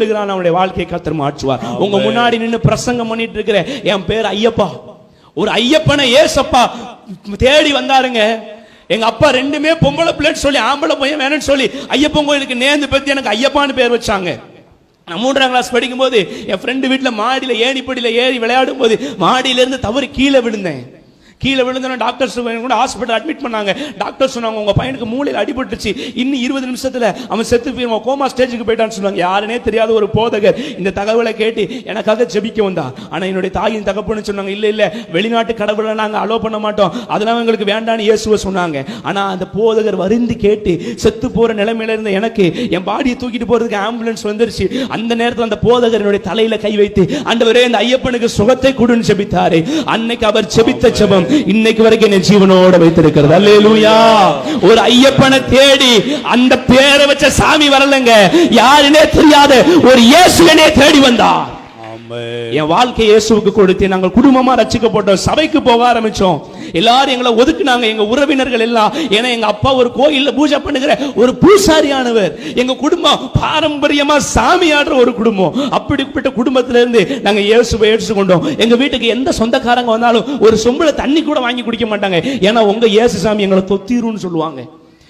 சொல்லுகிறான் அவனுடைய வாழ்க்கையை கத்தர் மாற்றுவார். உங்க முன்னாடி நின்னு பிரசங்கம் பண்ணிட்டு இருக்கிற என் பேர் ஐயப்பா. ஒரு ஐயப்பனை ஏசப்பா தேடி வந்தாருங்க. எங்க அப்பா ரெண்டுமே பொம்பளை பிள்ளைன்னு சொல்லி ஆம்பளை பையன் வேணும்னு சொல்லி ஐயப்பன் கோயிலுக்கு நேர்ந்து பத்தி எனக்கு ஐயப்பான்னு பேர் வச்சாங்க. நான் மூன்றாம் கிளாஸ் படிக்கும்போது என் ஃப்ரெண்டு வீட்டில் மாடியில் ஏணிப்படியில் ஏறி விளையாடும் போது மாடியிலேருந்து தவறி கீழே விழுந்தேன். கீழே விழுந்தன டாக்டர்ஸ் கூட ஹாஸ்பிட்டல் அட்மிட் பண்ணாங்க. டாக்டர் சொன்னாங்க உங்க பையனுக்கு மூளையில் அடிபட்டுச்சு இன்னும் இருபது நிமிஷத்துல அவன் செத்து போயிருவான் கோமா ஸ்டேஜுக்கு போயிட்டான்னு சொன்னாங்க. யாருனே தெரியாத ஒரு போதகர் இந்த தகவலை கேட்டு எனக்காக ஜெபிக்க வந்தா ஆனா என்னுடைய தாயின் தகப்பன்னு சொன்னாங்க இல்ல இல்ல வெளிநாட்டு கடவுளை நாங்க அலோ பண்ண மாட்டோம். அதெல்லாம் எங்களுக்கு வேண்டான்னு இயேசுவை சொன்னாங்க. ஆனா அந்த போதகர் வருந்து கேட்டு செத்து போற நிலைமையில இருந்த எனக்கு என் பாடியை தூக்கிட்டு போறதுக்கு ஆம்புலன்ஸ் வந்துருச்சு. அந்த நேரத்தில் அந்த போதகர் என்னுடைய தலையில கை வைத்து ஆண்டவரே இந்த ஐயப்பனுக்கு சுகத்தை கொடுன்னு ஜெபித்தாரு. அன்னைக்கு அவர் செபித்த செபம் இன்னைக்கு வரைக்கும் என்னை ஜீவனோட வைத்திருக்கிறது. அல்லேலூயா. ஒரு ஐயப்பனை தேடி அந்த பேரை வச்ச சாமி வரலங்க. யாருனே தெரியாத ஒரு இயேசுவனே தேடி வந்தார். என் வாழ்க்கை இயேசுவுக்கு கொடுத்து நாங்கள் குடும்பமா ரட்சிக்கப்பட்டோம் சபைக்கு போக ஆரம்பிச்சோம். எல்லாரும் எங்களை ஒதுக்குனாங்க. எங்க உறவினர்கள் எல்லாம். ஏன்னா எங்க அப்பா ஒரு கோயில்ல பூஜை பண்ணுகிற ஒரு பூசாரியானவர். எங்க குடும்பம் பாரம்பரியமா சாமி ஆடுற ஒரு குடும்பம். அப்படிப்பட்ட குடும்பத்துல இருந்து நாங்க இயேசுவை ஏற்றுக்கொண்டோம். எங்க வீட்டுக்கு எந்த சொந்தக்காரங்க வந்தாலும் ஒரு சொம்புல தண்ணி கூட வாங்கி குடிக்க மாட்டாங்க. ஏன்னா உங்க இயேசு சாமி எங்களை தொத்திருன்னு சொல்லுவாங்க.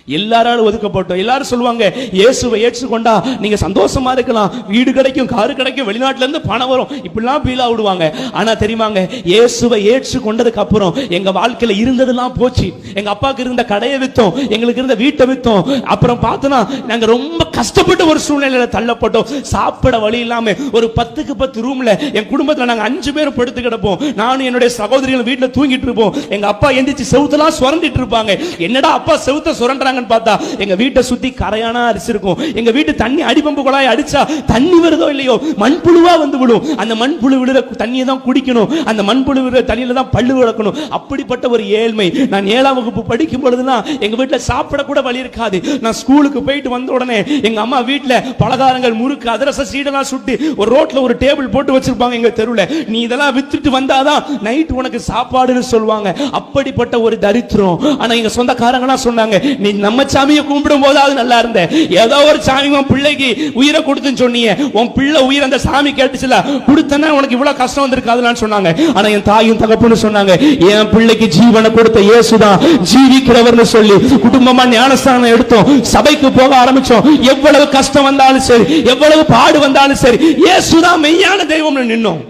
எல்லாராலும் ஒதுக்கப்பட்டோம். எல்லாரும் சொல்லுவாங்க இயேசுவை ஏற்றுக்கொண்டா நீங்க சந்தோஷமா இருக்கலாம். வீடு கிடைக்கும் காரு கிடைக்கும் வெளிநாட்டுல இருந்து பணம் வரும். இப்படிலாம் பீலா விடுவாங்க. ஆனா தெரியுமாங்க இயேசுவை ஏற்றுக்கொண்டதுக்கு அப்புறம் எங்க வாழ்க்கையில இருந்ததெல்லாம் போச்சு. எங்க அப்பாவுக்கு இருந்த கடையை வித்தோம் எங்களுக்கு இருந்த வீட்டை வித்தோம். அப்புறம் பார்த்தோன்னா நாங்க ரொம்ப கஷ்டப்பட்டு ஒரு சூழ்நிலையில தள்ளப்பட்டோம். சாப்பிட வழி இல்லாம ஒரு பத்துக்கு பத்து ரூம்ல என் குடும்பத்துல நாங்க அஞ்சு பேரும் படுத்து கிடப்போம். நானும் என்னுடைய சகோதரிகள் வீட்டுல தூங்கிட்டு இருப்போம். எங்க அப்பா எந்திரிச்சு செவுத்தெல்லாம் சுரண்டிட்டு இருப்பாங்க. என்னடா அப்பா செவுத்த சுரண்டாங்க பார்த்தா எங்க வீட்டை சுத்தி கரையானா அரிசி இருக்கும். எங்க வீட்டு தண்ணி அடிபம்பு குழாய் அடிச்சா தண்ணி வருதோ இல்லையோ மண்புழுவா வந்து விடும். அந்த மண்புழு விழுற தண்ணியை தான் குடிக்கணும். அந்த மண்புழு விழுற தண்ணியில தான் பல்லு விளக்கணும். அப்படிப்பட்ட ஒரு ஏழ்மை. நான் ஏழாம் வகுப்பு படிக்கும் பொழுதுதான் எங்க வீட்டுல சாப்பிட கூட வழி இருக்காது. நான் ஸ்கூலுக்கு போயிட்டு வந்த உடனே எங்க அம்மா வீட்டுல பலகாரங்கள் முறுக்கு அதிரச சீடெல்லாம் சுட்டு ஒரு ரோட்ல ஒரு டேபிள் போட்டு வச்சிருப்பாங்க எங்க தெருவுல. நீ இதெல்லாம் வித்துட்டு வந்தாதான் நைட் உனக்கு சாப்பாடுன்னு சொல்லுவாங்க. அப்படிப்பட்ட ஒரு தரித்திரம். ஆனா எங்க சொந்தக்காரங்கலாம் சொன்னாங்க நீ நம்ம சாமியை கும்பிடும் போதாவது நல்லா இருந்த ஏதோ ஒரு சாமி உன் பிள்ளைக்கு உயிரை கொடுத்துன்னு சொன்னீங்க. உன் பிள்ளை உயிர் அந்த சாமி கேட்டுச்சுல கொடுத்தனா உனக்கு இவ்வளவு கஷ்டம் வந்திருக்காதுன்னு சொன்னாங்க. ஆனா என் தாயும் தகப்புன்னு சொன்னாங்க என் பிள்ளைக்கு ஜீவனை கொடுத்த இயேசுதான் ஜீவிக்கிறவர்னு சொல்லி. குடும்பமா ஞானஸ்தானம் எடுத்தோம். சபைக்கு போக ஆரம்பிச்சோம். எவ்வளவு கஷ்டம் வந்தாலும் சரி எவ்வளவு பாடு வந்தாலும் சரி இயேசுதான் மெய்யான தெய்வம்னு நின்னோம்.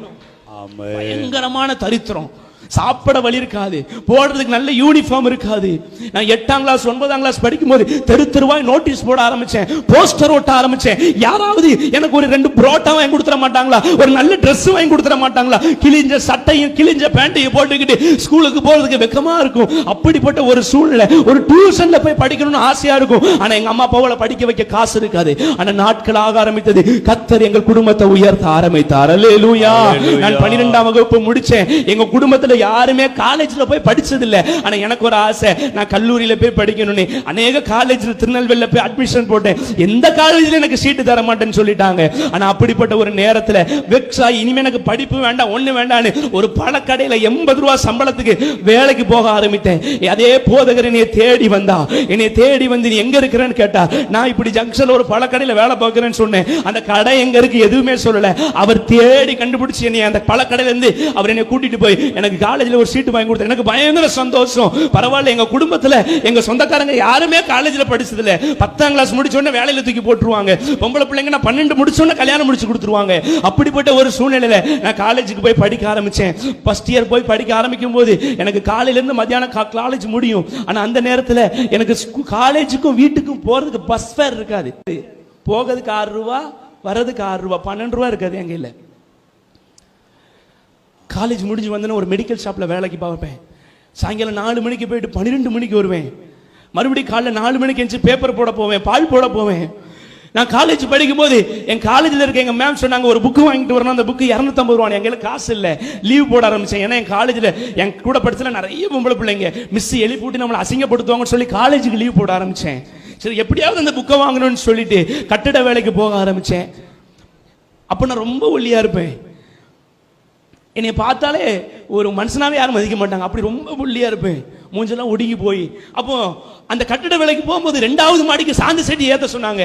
பயங்கரமான தரித்திரம். சாப்பிட வழி இருக்காது. போடுறதுக்கு நல்ல யூனிஃபார்ம் இருக்காது. நான் எட்டாம் கிளாஸ் ஒன்பதாம் கிளாஸ் படிக்கும்போது தெரு தெருவாய் நோட்டீஸ் போட ஆரம்பிச்சேன். போஸ்டர் ஒட்ட ஆரம்பிச்சேன். யாராவது எனக்கு ஒரு ரெண்டு புரோட்டா வாங்கி கொடுத்துட மாட்டாங்களா? ஒரு நல்ல Dress வாங்கி கொடுத்துட மாட்டாங்களா? கிழிஞ்ச சட்டையும் கிழிஞ்ச பேண்ட்டையும் போட்டுக்கிட்டு ஸ்கூலுக்கு போறதுக்கு வெக்கமா இருக்கும். அப்படிப்பட்ட ஒரு சூழ்நிலை. ஒரு டியூஷன்ல போய் படிக்கணும்னு ஆசையா இருக்கும். ஆனா எங்க அம்மா அப்பாவால படிக்க வைக்க காசு இருக்காது. ஆனா நாட்கள் ஆக ஆரம்பித்தது. கத்தர் எங்கள் குடும்பத்தை உயர்த்த ஆரம்பித்தார். நான் பன்னிரெண்டாம் வகுப்பு முடிச்சேன். எங்க குடும்பத்துல யாருமே காலேஜில் போய் படிச்சதில்லை. ஆனால் எனக்கு ஒரு ஆசை. நான் கல்லூரியில் போய் படிக்கணும்னு. அநேக காலேஜில் திருநெல்வேலியில போய் அட்மிஷன் போட்டேன். எந்த காலேஜில் எனக்கு சீட்டு தர மாட்டேன்னு சொல்லிட்டாங்க. ஆனால் அப்படிப்பட்ட ஒரு நேரத்தில் வெக்ஸ் இனிமேல் எனக்கு படிப்பு வேண்டாம் ஒன்று வேண்டான்னு ஒரு பழக்கடையில் எண்பது ரூபா சம்பளத்துக்கு வேலைக்கு போக ஆரம்பித்தேன். அதே போதகர் என்னைய தேடி வந்தா. என்னை தேடி வந்து நீ எங்க இருக்கிறேன்னு கேட்டா நான் இப்படி ஜங்ஷன்ல ஒரு பழக்கடையில் வேலை பார்க்கிறேன்னு சொன்னேன். அந்த கடை எங்க இருக்கு எதுவுமே சொல்லல. அவர் தேடி கண்டுபிடிச்சு என்னை அந்த பழக்கடையில இருந்து அவர் என்னை கூட்டிட்டு போய் எனக்கு காலேஜில் ஒரு சீட்டு வாங்கி கொடுத்தேன். எனக்கு பயங்கர சந்தோஷம். பரவாயில்ல எங்கள் குடும்பத்தில் எங்கள் சொந்தக்காரங்க யாருமே காலேஜில் படிச்சதில்லை. பத்தாம் கிளாஸ் முடிச்சோடனே வேலையில் வேலையில தூக்கி போட்டுருவாங்க. பொம்பளை பிள்ளைங்க நான் பன்னெண்டு முடிச்ச உடனே கல்யாணம் முடிச்சு கொடுத்துருவாங்க. அப்படிப்பட்ட ஒரு சூழ்நிலையில நான் காலேஜுக்கு போய் படிக்க ஆரம்பிச்சேன். ஃபஸ்ட் இயர் போய் படிக்க ஆரம்பிக்கும் போது எனக்கு காலையில இருந்து மத்தியானம் காலேஜ் முடியும். ஆனால் அந்த நேரத்தில் எனக்கு காலேஜுக்கும் வீட்டுக்கும் போறதுக்கு பஸ் ஃபேர் இருக்காது. போகிறதுக்கு ஆறு ரூபா வர்றதுக்கு ஆறு ரூபா பன்னெண்டு ரூபா இருக்காது எங்கள் இல்ல. காலேஜ் முடிஞ்சு வந்தேன்னா ஒரு மெடிக்கல் ஷாப்பில் வேலைக்கு பார்ப்பேன். சாயங்காலம் நாலு மணிக்கு போயிட்டு பன்னிரெண்டு மணிக்கு வருவேன். மறுபடியும் காலைல நாலு மணிக்கு எந்திரிச்சு பேப்பர் போட போவேன் பால் போட போவேன். நான் காலேஜ் படிக்கும்போது என் காலேஜில் இருக்க எங்கள் மேம் சொன்னாங்க ஒரு புக்கு வாங்கிட்டு வரணும். அந்த புக்கு இரநூத்தம்பது ரூபா எங்களுக்கு காசு இல்லை. லீவ் போட ஆரம்பித்தேன் ஏன்னா என் காலேஜில் என் கூட படிச்சல நிறைய பொம்பளை பிள்ளைங்க. மிஸ் எழுப்பிவிட்டு நம்மளை அசிங்கப்படுத்துவாங்கன்னு சொல்லி காலேஜுக்கு லீவ் போட ஆரம்பித்தேன் சரி எப்படியாவது அந்த புக்கை வாங்கணும்னு சொல்லிட்டு கட்டிட வேலைக்கு போக ஆரம்பித்தேன் அப்போ நான் ரொம்ப ஒல்லியாக இருப்பேன். என்னை பார்த்தாலே ஒரு மனுஷனாவே யாரும் மதிக்க மாட்டாங்க. அப்படி ரொம்ப புள்ளியா இருப்பேன். மூஞ்செல்லாம் ஒடுங்கி போய். அப்போ அந்த கட்டிட வேலைக்கு போகும்போது ரெண்டாவது மாடிக்கு சாந்து செட்டி ஏத்த சொன்னாங்க.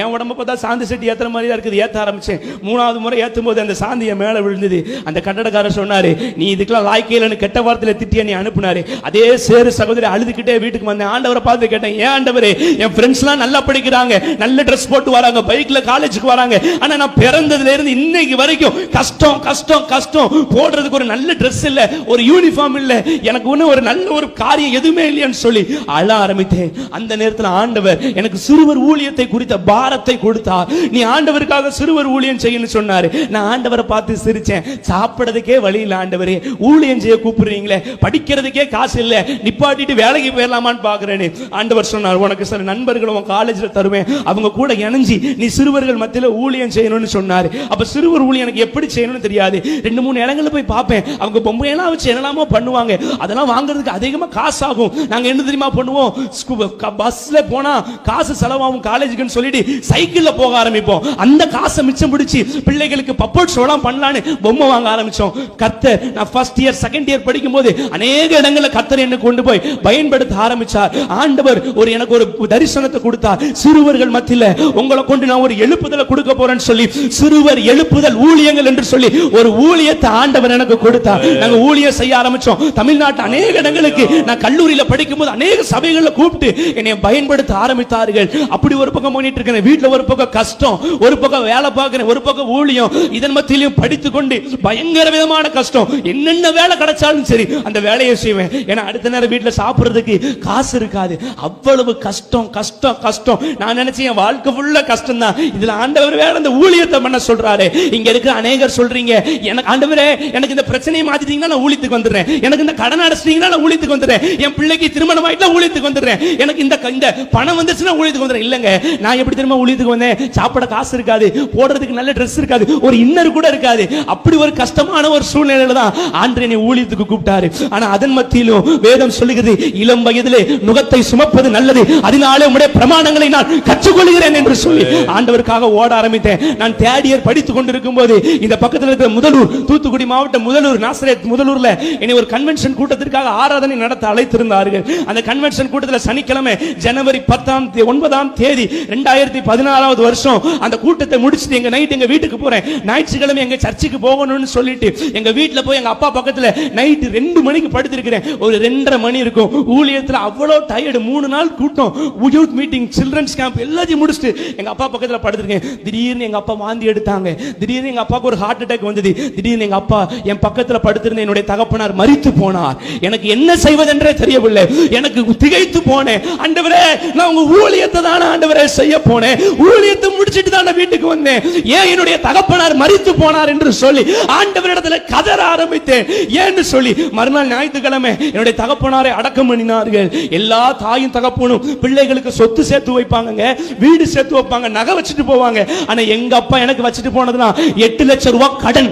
என் உடம்ப பார்த்தா சாந்து செட்டி ஏத்துற மாதிரி தான் இருக்குது. ஏத்த ஆரம்பிச்சேன். மூணாவது முறை ஏத்தும் போது அந்த சாந்தி என் மேல விழுந்தது. அந்த கட்டடக்காரர் சொன்னாரு நீ இதுக்கெல்லாம் லாய்க்கையிலன்னு கெட்ட வார்த்தையில் திட்டிய நீ அனுப்புனாரு. அதே சேரு சகோதரி அழுதுகிட்டே வீட்டுக்கு வந்தேன். ஆண்டவரை பார்த்து கேட்டேன் ஏன் ஆண்டவரே என் ஃப்ரெண்ட்ஸ்லாம் நல்லா படிக்கிறாங்க. நல்ல ட்ரெஸ் போட்டு வராங்க. பைக்ல காலேஜுக்கு வராங்க. ஆனா நான் பிறந்ததுல இருந்து இன்னைக்கு வரைக்கும் கஷ்டம் கஷ்டம் கஷ்டம். போடுறதுக்கு ஒரு நல்ல ட்ரெஸ் இல்லை ஒரு யூனிஃபார்ம் இல்லை எனக்கு ஒண்ணு ஒரு நல்ல ஒரு காரியம் எதுவுமே இல்லையான்னு சொல்லி அழ ஆரம்பித்தேன். அந்த நேரத்தில் ஆண்டவர் எனக்கு சிறுவர் ஊழியத்தை குறித்த பாரத்தை கொடுத்தா நீ ஆண்டவருக்காக சிறுவர் ஊழியம் செய்யணும்னு சொன்னாரு. நான் ஆண்டவரை பார்த்து சிரிச்சேன். சாப்பிட்றதுக்கே வழி இல்லை ஆண்டவரே ஊழியம் செய்ய கூப்பிடுறீங்களே படிக்கிறதுக்கே காசு இல்லை நிப்பாட்டிட்டு வேலைக்கு போயிடலாமான்னு பார்க்குறேன்னு ஆண்டவர் சொன்னார் உனக்கு சில நண்பர்கள் உன் காலேஜில் தருவேன். அவங்க கூட இணைஞ்சி நீ சிறுவர்கள் மத்தியில் ஊழியம் செய்யணும்னு சொன்னார். அப்போ சிறுவர் ஊழியம் எனக்கு எப்படி செய்யணும்னு தெரியாது. ரெண்டு மூணு இடங்களில் போய் பார்ப்பேன். அவங்க பொம்மையெல்லாம் வச்சு என்னெல்லாமோ பண்ணுவாங்க. அதெல்லாம் வாங்குறதுக்கு அதிகமா காசு ஆகும் நாங்க என்ன தெரியுமா பண்ணுவோம்? பஸ்ஸில் போனால் பஸ்ல போனா காசு செலவாகும் காலேஜுக்குன்னு சொல்லிட்டு சைக்கிள்ல போக ஆரம்பிப்போம். அந்த காசை மிச்சம் பிடிச்சி பிள்ளைகளுக்கு பப்போட் ஷோலாம் பண்ணலான்னு பொம்மை வாங்க ஆரம்பிச்சோம். கத்தர் நான் ஃபர்ஸ்ட் இயர் செகண்ட் இயர் படிக்கும் போது அநேக இடங்களில் கத்தர் என்ன கொண்டு போய் பயன்படுத்த ஆரம்பிச்சார். ஆண்டவர் ஒரு எனக்கு ஒரு தரிசனத்தை கொடுத்தார். சிறுவர்கள் மத்தியில உங்களை கொண்டு நான் ஒரு எழுப்புதலை கொடுக்க போறேன்னு சொல்லி சிறுவர் எழுப்புதல் ஊழியங்கள் என்று சொல்லி ஒரு ஊழியத்தை ஆண்டவர் எனக்கு கொடுத்தார். நாங்க ஊழியர் செய்ய ஆரம்பிச்சோம். தமிழ்நாட்டு அநேக இடங்களுக்கு நான் கல்லூரியில படிக்கும்போது அநேக சபைகள்ல கூப்பிட்டு என்னை பயன்படுத்த ஆரம்பித்தார்கள். அப்படி ஒரு பக்கம் பண்ணிட்டு இருக்கேன் வீட்டுல ஒரு பக்கம் கஷ்டம் ஒரு பக்கம் வேலை பார்க்கிறேன் ஒரு பக்கம் ஊழியம். இதன் மத்தியிலையும் படித்து கொண்டு பயங்கர விதமான கஷ்டம். என்னென்ன வேலை கிடைச்சாலும் சரி அந்த வேலையை செய்வேன். ஏன்னா அடுத்த நேரம் வீட்டுல சாப்பிடுறதுக்கு காசு இருக்காது. அவ்வளவு கஷ்டம் கஷ்டம் கஷ்டம். நான் நினைச்சேன் என் வாழ்க்கை ஃபுல்லா கஷ்டம் தான் இதுல ஆண்டவர் வேற அந்த ஊழியத்தை பண்ண சொல்றாரு. இங்க இருக்கிற அநேகர் சொல்றீங்க எனக்கு ஆண்டவரே எனக்கு இந்த பிரச்சனையை மாத்தி மாத்திட்டீங்கன்னா நான் ஊழியத்துக்கு வந்துடுறேன்? எனக்கு இந்த கடன் அடைச்சிட்டீங்கன்னா நான் ஊழியத்துக்கு வந்துடுறேன்? என் பிள்ளைக்கு திருமணம் ஆயிட்டா ஊழியத்துக்கு வந்துடுறேன். எனக்கு இந்த இந்த பணம் வந்துச்சுன்னா ஊழியத்துக்கு வந்துடுறேன். இல்லங்க நான் எப்படி திரும்ப ஊழியத்துக்கு வந்தேன்? சாப்பிட காசு இருக்காது போடுறதுக்கு நல்ல இருக்காது ஒரு இன்னர் கூட இருக்காது. அப்படி ஒரு கஷ்டமான ஒரு சூழ்நிலையில தான் ஆண்டு என்னை ஊழியத்துக்கு கூப்பிட்டாரு. ஆனா அதன் மத்தியிலும் வேதம் சொல்லுகிறது இளம் வயதிலே நுகத்தை சுமப்பது நல்லது. அதனாலே உம்முடைய பிரமாணங்களை நான் கற்றுக்கொள்கிறேன் என்று சொல்லி ஆண்டவருக்காக ஓட ஆரம்பித்தேன். நான் தேர்ட் இயர் படித்துக் கொண்டிருக்கும் போது இந்த பக்கத்தில் இருக்கிற முதலூர் தூத்துக்குடி மாவட்டம் முதலூர் நாசரேத் முதலூர்ல என்னை ஒரு கன்வென்ஷன் கூட்டத்திற்காக ஆராதனை நடத்த அழைத்திருந்தார்கள். அந்த கன்வென்ஷன் கூட்டத்தில் சனிக்கிழமை ஜனவரி பத்தாம் ஒன்பதாம் தேதி ரெண்டாயிரத்தி பதினாறாவது வருஷம் அந்த கூட்டத்தை முடிச்சுட்டு எங்க நைட் எங்க வீட்டுக்கு போறேன். ஞாயிற்றுக்கிழமை எங்க சர்ச்சுக்கு போகணும்னு சொல்லிட்டு எங்க வீட்டில் போய் எங்க அப்பா பக்கத்தில் நைட்டு ரெண்டு மணிக்கு படுத்திருக்கிறேன். ஒரு ரெண்டரை மணி இருக்கும். ஊழியத்தில் அவ்வளோ டயர்டு மூணு நாள் கூட்டம். யூத் மீட்டிங் சில்ட்ரன்ஸ் கேம்ப் எல்லாத்தையும் முடிச்சுட்டு எங்க அப்பா பக்கத்தில் படுத்திருக்கேன். திடீர்னு எங்க அப்பா வாந்தி எடுத்தாங்க. திடீர்னு எங்க அப்பாவுக்கு ஒரு ஹார்ட் அட்டாக் வந்தது. திடீர்னு எங்க அப்பா என் பக்கத்தில் படுத்து படுத்திருந்த என்னுடைய தகப்பனார் மறித்து போனார். எனக்கு என்ன செய்வதென்றே தெரியவில்லை. எனக்கு திகைத்து போனேன். ஆண்டவரே நான் உங்க ஊழியத்தை தானே ஆண்டவரே செய்ய போனேன். ஊழியத்தை முடிச்சிட்டு தானே வீட்டுக்கு வந்தேன். ஏன் என்னுடைய தகப்பனார் மறித்து போனார் என்று சொல்லி ஆண்டவரிடத்துல கதற ஆரம்பித்தேன். ஏன்னு சொல்லி மறுநாள் ஞாயிற்றுக்கிழமை என்னுடைய தகப்பனாரை அடக்கம் பண்ணினார்கள். எல்லா தாயும் தகப்பனும் பிள்ளைகளுக்கு சொத்து சேர்த்து வைப்பாங்க வீடு சேர்த்து வைப்பாங்க. நகை வச்சுட்டு போவாங்க. ஆனா எங்க அப்பா எனக்கு வச்சுட்டு போனதுன்னா எட்டு லட்சம் ரூபாய் கடன்.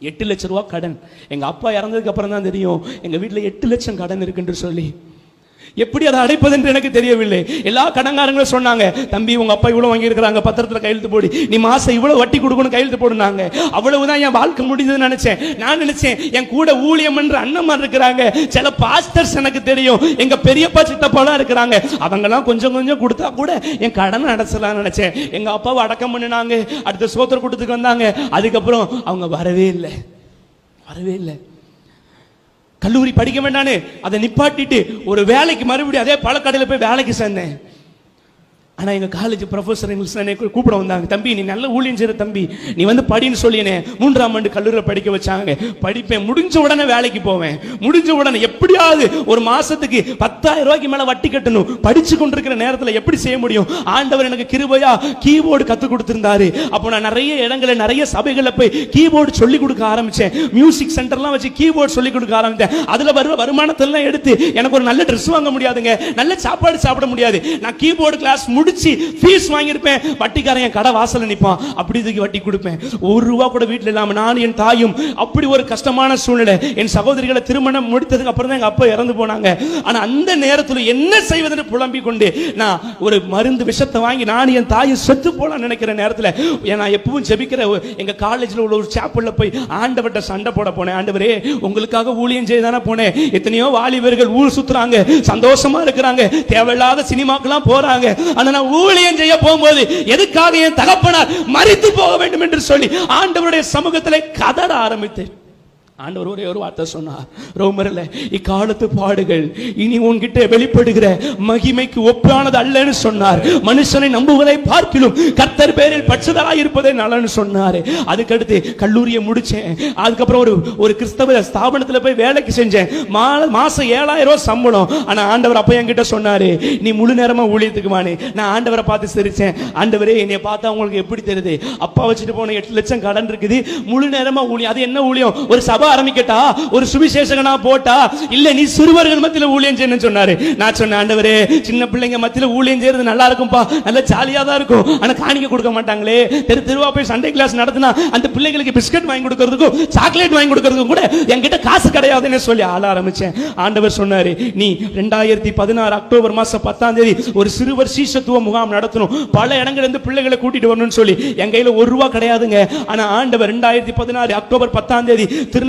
எட்டு லட்ச ரூபா கடன். எங்கள் அப்பா இறந்ததுக்கு அப்புறம் தான் தெரியும். எங்கள் வீட்டில் எட்டு லட்சம் கடன் இருக்குன்னு சொல்லி. எப்படி அதை அடைப்பது என்று எனக்கு தெரியவில்லை. எல்லா கடங்காரங்களும் சொன்னாங்க தம்பி உங்க அப்பா இவ்வளவு வாங்கி இருக்கிறாங்க கையெழுத்து போடி. நீ மாசம் இவ்வளவு வட்டி கொடுக்கணும் கையெழுத்து போடுனாங்க. அவ்வளவுதான் என் வாழ்க்கை முடிஞ்சதுன்னு நினைச்சேன். நான் நினைச்சேன் என் கூட ஊழியம் என்ற அண்ணன்மார் இருக்கிறாங்க. சில பாஸ்டர்ஸ் எனக்கு தெரியும். எங்க பெரியப்பா சித்தப்பாலாம் இருக்கிறாங்க. அவங்கெல்லாம் கொஞ்சம் கொஞ்சம் கொடுத்தா கூட என் கடனை அடைச்சலாம்னு நினைச்சேன். எங்க அப்பாவை அடக்கம் பண்ணினாங்க. அடுத்த சோத்திர கூட்டத்துக்கு வந்தாங்க. அதுக்கப்புறம் அவங்க வரவே இல்லை. வரவே இல்லை. கல்லூரி படிக்க வேண்டான்னு அதை நிப்பாட்டிட்டு ஒரு வேலைக்கு மறுபடியும் அதே பழக்கடையில் போய் வேலைக்கு சேர்ந்தேன். ஆனால் எங்கள் காலேஜ் ப்ரொஃபஸர் எங்களுக்கு என்னை கூப்பிட வந்தாங்க. தம்பி நீ நல்ல ஊழியம் செய்யற தம்பி. நீ வந்து படின்னு சொல்லினே மூன்றாம் ஆண்டு கல்லூரியில் படிக்க வச்சாங்க. படிப்பேன் முடிஞ்ச உடனே வேலைக்கு போவேன். முடிஞ்ச உடனே எப்படியாவது ஒரு மாசத்துக்கு பத்தாயிரம் ரூபாய்க்கு மேலே வட்டி கட்டணும். படிச்சு கொண்டிருக்கிற நேரத்தில் எப்படி செய்ய முடியும்? ஆண்டவர் எனக்கு கிருபையா கீபோர்டு கற்றுக் கொடுத்துருந்தாரு. அப்போ நான் நிறைய இடங்களில் நிறைய சபைகளில் போய் கீபோர்டு சொல்லி கொடுக்க ஆரம்பிச்சேன். மியூசிக் சென்டர்லாம் வச்சு கீபோர்டு சொல்லிக் கொடுக்க ஆரம்பித்தேன். அதுல வர வருமானத்தெல்லாம் எடுத்து எனக்கு ஒரு நல்ல ட்ரெஸ் வாங்க முடியாதுங்க. நல்ல சாப்பாடு சாப்பிட முடியாது. நான் கீபோர்டு கிளாஸ் முடிச்சு ஃபீஸ் வாங்கியிருப்பேன். வட்டிக்காரன் என் கடை வாசல்ல நிற்பான் அப்படி இதுக்கு வட்டி கொடுப்பேன். ஒரு ரூபா கூட வீட்டில் இல்லாமல் நான் என் தாயும் அப்படி ஒரு கஷ்டமான சூழ்நிலை. என் சகோதரிகளை திருமணம் முடித்ததுக்கு அப்புறம் தான் எங்கள் அப்பா இறந்து போனாங்க. ஆனால் அந்த நேரத்தில் என்ன செய்வதுன்னு புலம்பிக் கொண்டு நான் ஒரு மருந்து விஷத்தை வாங்கி நான் என் தாயை செத்து போலாம் நினைக்கிற நேரத்தில் நான் எப்பவும் ஜெபிக்கிற எங்கள் காலேஜில் உள்ள ஒரு சாப்பிளில் போய் ஆண்டவர்ட்ட சண்டை போட போனேன். ஆண்டவரே உங்களுக்காக ஊழியம் செய்ய தானே போனேன். எத்தனையோ வாலிபர்கள் ஊர் சுற்றுறாங்க சந்தோஷமா இருக்கிறாங்க. தேவையில்லாத சினிமாக்கெல்லாம் போறாங்க. ஆனால் நான் ஊழியம் செய்ய போகும்போது எதுக்காக என் தகப்பனார் மறித்து போக வேண்டும் என்று சொல்லி ஆண்டவருடைய சமூகத்திலே கதற ஆரம்பித்தேன். ஆண்டவர் ஒரே ஒரு வார்த்தை சொன்னார் ரோமரில் இக்காலத்து பாடுகள் இனி உன்கிட்ட வெளிப்படுகிற மகிமைக்கு ஒப்பானது அல்லன்னு சொன்னார். மனுஷனை நம்புவதை பார்க்கிலும் கர்த்தர் பேரில் பட்சதராக இருப்பதே நலன்னு சொன்னார். அதுக்கடுத்து கல்லூரியை முடித்தேன் அதுக்கப்புறம் ஒரு ஒரு கிறிஸ்தவ ஸ்தாபனத்தில் போய் வேலைக்கு செஞ்சேன். மா- மாசம் ஏழாயிரம் ரூபாய் சம்பளம். ஆனா ஆண்டவர் அப்ப என்கிட்ட சொன்னாரு நீ முழு நேரமா ஊழியத்துக்குமானே. நான் ஆண்டவரை பார்த்து சிரிச்சேன். ஆண்டவரே என்னை பார்த்தா உங்களுக்கு எப்படி தெரியுது? அப்பா வச்சுட்டு போன எட்டு லட்சம் கடன் இருக்குது. முழு நேரமா ஊழியம். அது என்ன ஊழியம்? ஒரு சபை ஆரம்பிக்கட்டா. ஒரு சுவிசேஷகனா போட்டா. இல்ல நீ சிறுவர்கள் மத்தியில ஊழியம் செய்யணும்னு சொன்னாரு. நான் சொன்னேன் ஆண்டவரே சின்ன பிள்ளைங்க மத்தியில ஊழியம் செய்யறது நல்லா இருக்கும்பா. நல்ல ஜாலியா தான் இருக்கும். ஆனா காணிக்க கொடுக்க மாட்டாங்களே. தெரு தெருவா போய் சண்டே கிளாஸ் நடத்தினா அந்த பிள்ளைங்களுக்கு பிஸ்கட் வாங்கி கொடுக்கறதுக்கும் சாக்லேட் வாங்கி கொடுக்கறதுக்கும் கூட என்கிட்ட காசு கிடையாதுன்னு சொல்லி ஆள ஆரம்பிச்சேன். ஆண்டவர் சொன்னாரு நீ ரெண்டாயிரத்தி பதினாறு அக்டோபர் மாசம் பத்தாம் தேதி ஒரு சிறுவர் சீசத்துவ முகாம் நடத்தணும். பல இடங்கள்ல இருந்து பிள்ளைகளை கூட்டிட்டு வரணும்னு சொல்லி. என் கையில ஒரு ரூபா கிடையாதுங்க. ஆனா ஆண்டவர் ரெண்டாயிரத்தி பதினாறு அக்டோபர் பத்தாம் தேதி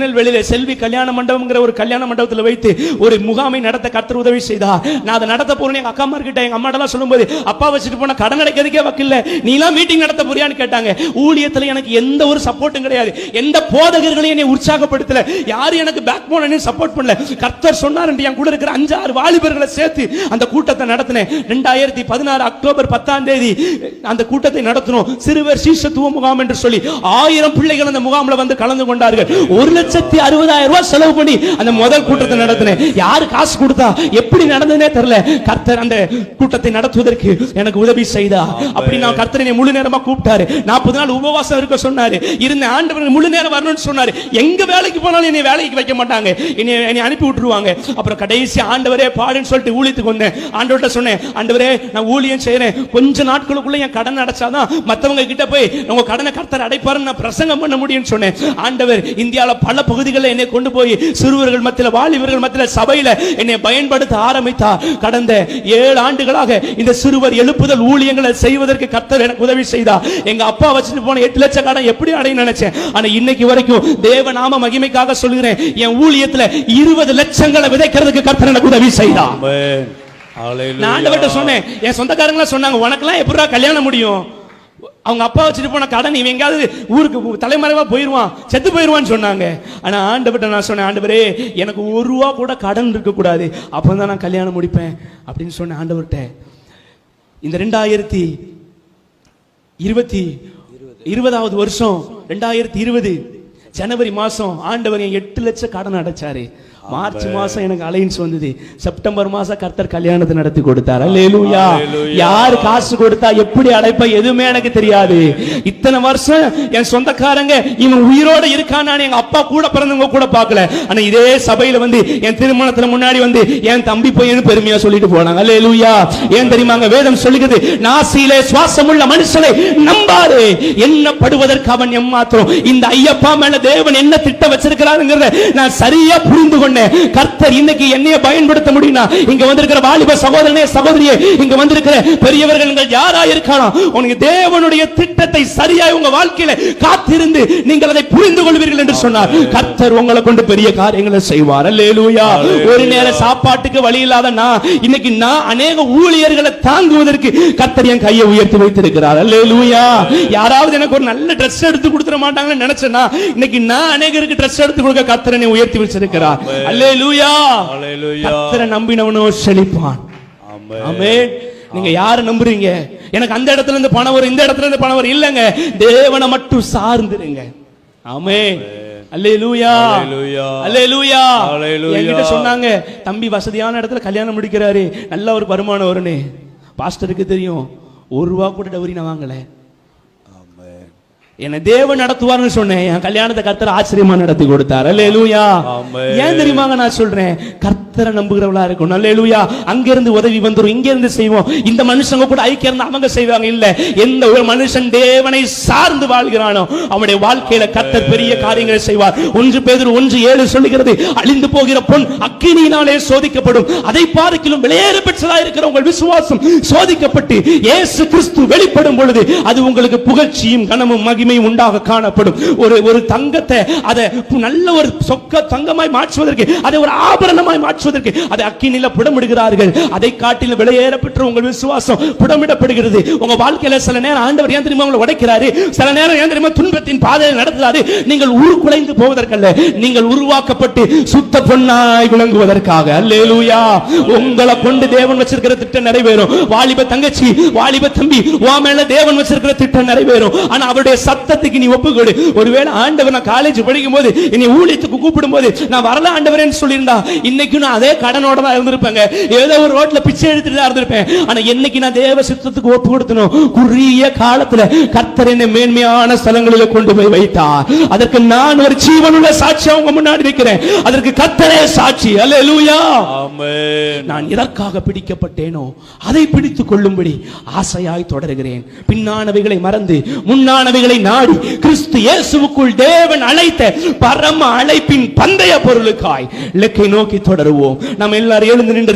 திருநெல்வேலியில செல்வி கல்யாண மண்டபம்ங்கிற ஒரு கல்யாண மண்டபத்தில் வைத்து ஒரு முகாமை நடத்த கர்த்தர் உதவி செய்தா? நான் அதை நடத்த போறேன் எங்க அக்கா கிட்ட எங்க அம்மா எல்லாம் சொல்லும்போது அப்பா வச்சுட்டு போன கடன் அடைக்கிறதுக்கே வக்கில்ல? நீலாம் மீட்டிங் நடத்த போறியான்னு கேட்டாங்க. ஊழியத்தில் எனக்கு எந்த ஒரு சப்போர்ட்டும் கிடையாது. எந்த போதகர்களையும் என்னை உற்சாகப்படுத்தல. யாரும் எனக்கு பேக் போன சப்போர்ட் பண்ணல. கர்த்தர் சொன்னார் என் கூட இருக்கிற அஞ்சு ஆறு வாலிபர்களை சேர்த்து அந்த கூட்டத்தை நடத்தினேன். ரெண்டாயிரத்தி பதினாறு அக்டோபர் பத்தாம் தேதி அந்த கூட்டத்தை நடத்தினோம். சிறுவர் சீசத்துவ முகாம் என்று சொல்லி ஆயிரம் பிள்ளைகள் அந்த முகாமில் வந்து கலந்து கொண்டார்கள். ஒரு லட்சம் லட்சத்தி அறுபதாயிரம் ரூபாய் செலவு பண்ணி அந்த முதல் கூட்டத்தை நடத்தினேன். யாரு காசு கொடுத்தா எப்படி நடந்ததுனே தெரியல. கர்த்தர் அந்த கூட்டத்தை நடத்துவதற்கு எனக்கு உதவி செய்தா. அப்படி நான் கர்த்தர் முழு நேரமா கூப்பிட்டாரு. நாற்பது நாள் உபவாசம் இருக்க சொன்னாரு. இருந்த ஆண்டவர் முழு நேரம் வரணும்னு சொன்னாரு. எங்க வேலைக்கு போனாலும் என்னை வேலைக்கு வைக்க மாட்டாங்க. என்னை என்னை அனுப்பி விட்டுருவாங்க. அப்புறம் கடைசி ஆண்டவரே பாடுன்னு சொல்லிட்டு ஊழியத்துக்கு வந்தேன். ஆண்டவர்கிட்ட சொன்னேன் ஆண்டவரே நான் ஊழியம் செய்யறேன் கொஞ்ச நாட்களுக்குள்ள என் கடன் அடைச்சாதான் மத்தவங்க கிட்ட போய் உங்க கடனை கர்த்தர் அடைப்பாருன்னு நான் பிரசங்கம் பண்ண முடியும்னு சொன்னேன். ஆண்டவர் இந்தியால பல பகுதிகளில் என்னை கொண்டு போய் சிறுவர்கள் மத்தியில வாலிபர்கள் மத்தியில சபையில என்னை பயன்படுத்த ஆரம்பித்தார் கடந்த ஏழு ஆண்டுகளாக இந்த சிறுவர் எழுப்புதல் ஊழியங்களை செய்வதற்கு கர்த்தர் எனக்கு உதவி செய்தார் எங்க அப்பா வச்சுட்டு போன எட்டு லட்சம் கடன் எப்படி அடையும் நினைச்சேன் ஆனா இன்னைக்கு வரைக்கும் தேவ நாம மகிமைக்காக சொல்லுகிறேன் என் ஊழியத்துல இருபது லட்சங்களை விதைக்கிறதுக்கு கர்த்தர் எனக்கு உதவி. Hallelujah. நான் சொன்னேன் என் சொந்தக்காரங்களா சொன்னாங்க உனக்கெல்லாம் எப்படிடா கல்யாணம் முடியும் அவங்க அப்பா வச்சுட்டு போன கடன் இவன் எங்கேயாவது ஊருக்கு தலைமறைவாக போயிடுவான் செத்து போயிடுவான்னு சொன்னாங்க. ஆனால் ஆண்டவர்கிட்ட நான் சொன்னேன் ஆண்டவரே எனக்கு ஒரு ரூபா கூட கடன் இருக்கக்கூடாது. அப்போ தான் நான் கல்யாணம் முடிப்பேன் அப்படின்னு சொன்னேன் ஆண்டவர்கிட்ட. இந்த ரெண்டாயிரத்தி இருபத்தி இருபதாவது வருஷம் ரெண்டாயிரத்தி இருபது ஜனவரி மாதம் ஆண்டவர் என் எட்டு லட்சம் கடன் அடைச்சாரு. மார்ச் மாசம் எனக்கு அலைன்ஸ் வந்தது. செப்டம்பர் மாசம் கர்த்தர் கல்யாணத்தை நடத்தி கொடுத்தார். அல்லேலூயா. யார் காசு கொடுத்தா எப்படி அடைப்பா எதுவுமே எனக்கு தெரியாது. இத்தனை வருஷம் என் சொந்தக்காரங்க இவன் உயிரோட இருக்கான்னு எங்க அப்பா கூட பிறந்தவங்க கூட பார்க்கல. ஆனா இதே சபையில வந்து என் திருமணத்துல முன்னாடி வந்து என் தம்பி பையனு பெருமையா சொல்லிட்டு போனாங்க. அல்லேலூயா ஏன் தெரியுமாங்க வேதம் சொல்லுகிறது நாசியிலே சுவாசமுள்ள மனுஷனை நம்பாதே. எண்ணப்படுவதற்கு அவன் எம்மாத்திரம்? இந்த ஐயப்பா மேல தேவன் என்ன திட்டம் வச்சிருக்கிறாருங்கிறத நான் சரியா புரிந்து கொண்டேன். கர்த்தர் இன்னைக்கு என்னைய பயன்படுத்த முடியும்னா இங்க வந்திருக்கிற வாலிப சகோதரனே சகோதரியே இங்க வந்திருக்கிற பெரியவர்கள் நீங்கள் யாரா இருக்கலாம்? உனக்கு தேவனுடைய திட்டத்தை சரியா உங்க வாழ்க்கையில காத்திருந்து நீங்கள் அதை புரிந்து கொள்வீர்கள் என்று சொன்னார். கர்த்தர் உங்களை கொண்டு பெரிய காரியங்களை செய்வார். அல்லேலூயா. ஒரு நேர சாப்பாட்டுக்கு வழி இல்லாத நான் இன்னைக்கு நான் அநேக ஊழியர்களை தாங்குவதற்கு கர்த்தர் என் கையை உயர்த்தி வைத்திருக்கிறார். அல்லேலூயா. யாராவது எனக்கு ஒரு நல்ல Dress எடுத்து கொடுத்துட மாட்டாங்கன்னு நினைச்சேன்னா இன்னைக்கு நான் அநேகருக்கு Dress எடுத்து கொடுக்க கர்த்தர் என்னை உயர்த்தி வச்சிருக்கிறார். அல்லேலூயா. Hallelujah. கர்த்தரை நம்பினவனோ செழிப்பான். ஆமென். நீங்க யாரை நம்புறீங்க? எனக்கு அந்த இடத்துல இருந்து பணம் வரும் இந்த இடத்துல இருந்து பணம் வரும். இல்லங்க. தேவனை மட்டும் சார்ந்துருங்க. ஆமென். அல்லேலூயா. அல்லேலூயா. என்கிட்ட சொன்னாங்க தம்பி வசதியான இடத்துல கல்யாணம் முடிக்கிறாரு. நல்ல ஒரு வருமானம் வரும்னு. பாஸ்டருக்கு தெரியும் ஒரு ரூபா கூட டவுரி நான் வாங்கல. என்னை தேவன் நடத்துவார்னு சொன்னேன். என் கல்யாணத்தை கர்த்தர் ஆச்சரியமா நடத்தி கொடுத்தார். அல்லேலூயா. ஏன் தெரியுமாங்க நான் சொல்றேன்? கர்த்தரை நம்புகிறவளா இருக்கும் அல்லேலூயா. அங்க இருந்து உதவி வந்துரும். இங்க இருந்து செய்வோம். இந்த மனுஷங்க கூட ஐக்கியம் இருந்து அவங்க செய்வாங்க. இல்ல எந்த ஒரு மனுஷன் தேவனை சார்ந்து வாழ்கிறானோ அவனுடைய வாழ்க்கையில கர்த்தர் பெரிய காரியங்களை செய்வார். ஒன்று பேதர் ஒன்று ஏழு சொல்லுகிறது. அழிந்து போகிற பொன் அக்கினியினாலே சோதிக்கப்படும். அதை பார்க்கிலும் வெளியேற பெற்றதா இருக்கிற உங்கள் விசுவாசம் சோதிக்கப்பட்டு இயேசு கிறிஸ்து வெளிப்படும் பொழுது அது உங்களுக்கு புகழ்ச்சியும் கனமும் மகிமை உண்டாக காணப்படும். ஒரு ஒரு தங்கத்தை அதை நல்ல ஒரு சொக்க தங்கமாய் மாற்றுவதற்கு அதை ஒரு ஆபரணமாய் மாற்றுவதற்கு அதை அக்கினில புடமிடுகிறார்கள். அதை காட்டில் வெளியேற உங்கள் விசுவாசம் புடமிடப்படுகிறது. உங்க வாழ்க்கையில சில நேரம் ஆண்டவர் ஏன் தெரியுமா உங்களை உடைக்கிறாரு? சில நேரம் ஏன் தெரியுமா துன்பத்தின் பாதையில் நடத்துறாரு? நீங்கள் உருக்குலைந்து போவதற்கல்ல. நீங்கள் உருவாக்கப்பட்டு சுத்த பொண்ணாய் விளங்குவதற்காக. அல்லேலூயா. உங்களை கொண்டு தேவன் வச்சிருக்கிற திட்டம் நிறைவேறும். வாலிப தங்கச்சி வாலிப தம்பி உன் மேல தேவன் வச்சிருக்கிற திட்டம் நிறைவேறும். ஆனா அவருடைய சத் சத்தத்துக்கு நீ ஒப்புக்கொடு. ஒருவேளை ஆண்டவர் நான் காலேஜ் படிக்கும் போது என்னை ஊழியத்துக்கு கூப்பிடும் போது நான் வரல ஆண்டவரேன்னு சொல்லியிருந்தா இன்னைக்கு நான் அதே கடனோட தான் இருந்திருப்பேங்க. ஏதோ ஒரு ரோட்ல பிச்சை எடுத்துட்டு தான் இருந்திருப்பேன். ஆனா என்னைக்கு நான் தேவ சித்தத்துக்கு ஒப்பு கொடுத்தனும் குறுகிய காலத்துல கர்த்தர் என்னை மேன்மையான ஸ்தலங்களில கொண்டு போய் வைத்தார். அதற்கு நான் ஒரு ஜீவனுள்ள சாட்சி அவங்க முன்னாடி நிற்கிறேன் அதற்கு கர்த்தரே சாட்சி. அல்லேலூயா நான் எதற்காக பிடிக்கப்பட்டேனோ அதை பிடித்துக் கொள்ளும்படி ஆசையாய் தொடருகிறேன். பின்னானவைகளை மறந்து முன்னானவைகளை நாடி கிறிஸ்து இயேசுவுக்குள் தேவன் அழைத்த பரம அழைப்பின் பந்தய பொருளுக்காய். இலக்கை நோக்கி தொடருவோம். நம்ம எல்லாரும் எழுந்து நின்று